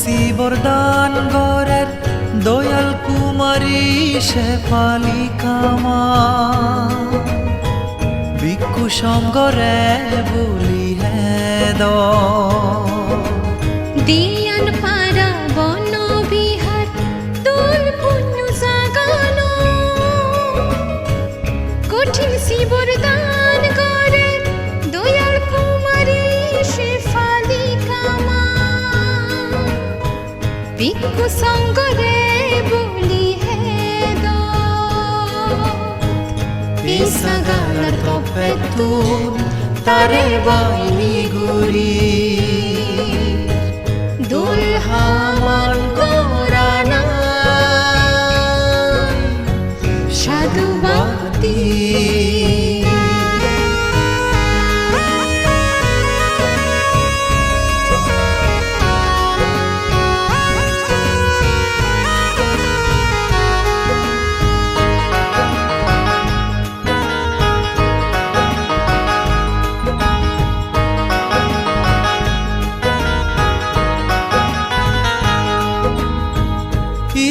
শিবরদান গরের দয়াল কুমারী শেফালি কামা। ভিক্ষু সঙ্গরে বলি হে দ ভিক্ষু সঙ্গরে বলি হে তপেতুন তারে বাইনি গুরি দুলহামান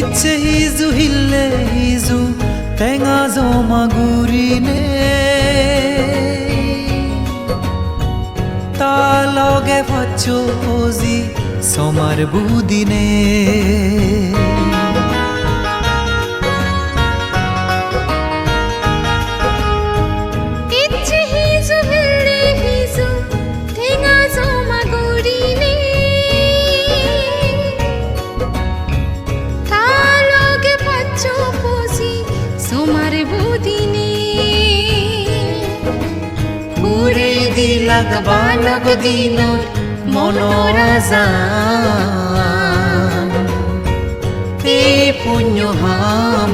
ইচ্ছে হিজু হিল্লে হিজু টেঙা জমা গুৰিনে তা লগে ভাচ্ছো হজি সমার বুদিনে দিলাগ বালক দিনর মনোরাজান এ পুণ্য হাম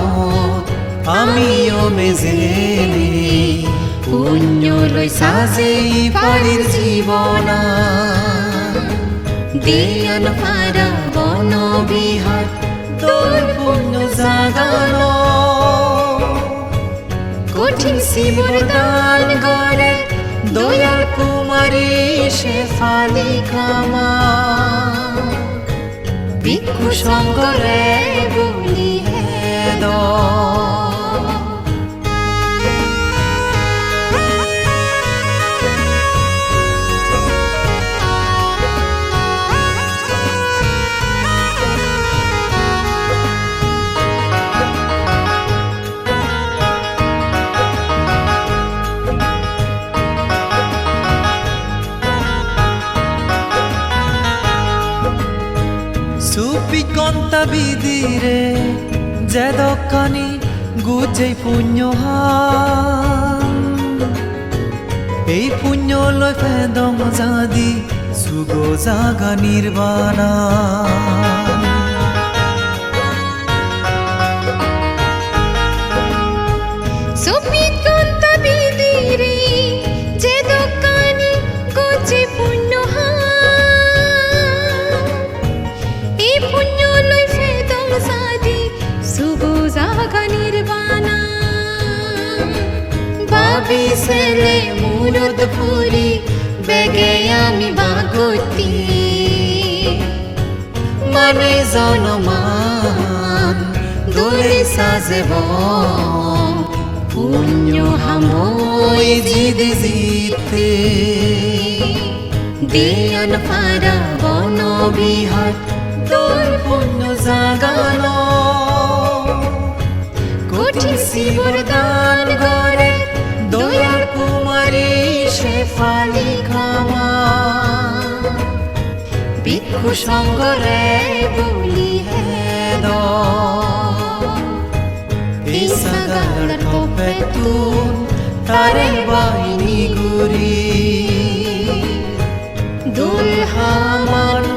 আমিও মেজেনে পুণ্য লই সাজে পারির জীবনা দেয়ান পারা বন বিহার তোর পুণ্য জাগানো কঠিন শিবর দান দয়াল কুমারী শেফালি কামা ভিক্ষু সঙ্গরে বলি কন্তা বিদিরে যে দোকানি গুজে পুণ্য এই পুণ্য লয় ফেদম জাদি সুগো জাগা নির্বাণা। সুপিত ফেদম সাদি সুগো জাগা নির্বাণা। ভাবি সেলে মুরদ ফুরি, বেগে আমি বাগতি। মানে জনমান, দোলে সাজেব। পুণ্য হামই জিদ জিতে। দেয়ান জাগানো। কঠিন শিবর দান গরে দয়ার কুমারী শেফালি খামা। ভিক্ষু সঙ্গরে বলি হে দ পিসাগার টপে তুন তারে বাইনি গুরি দুলহামান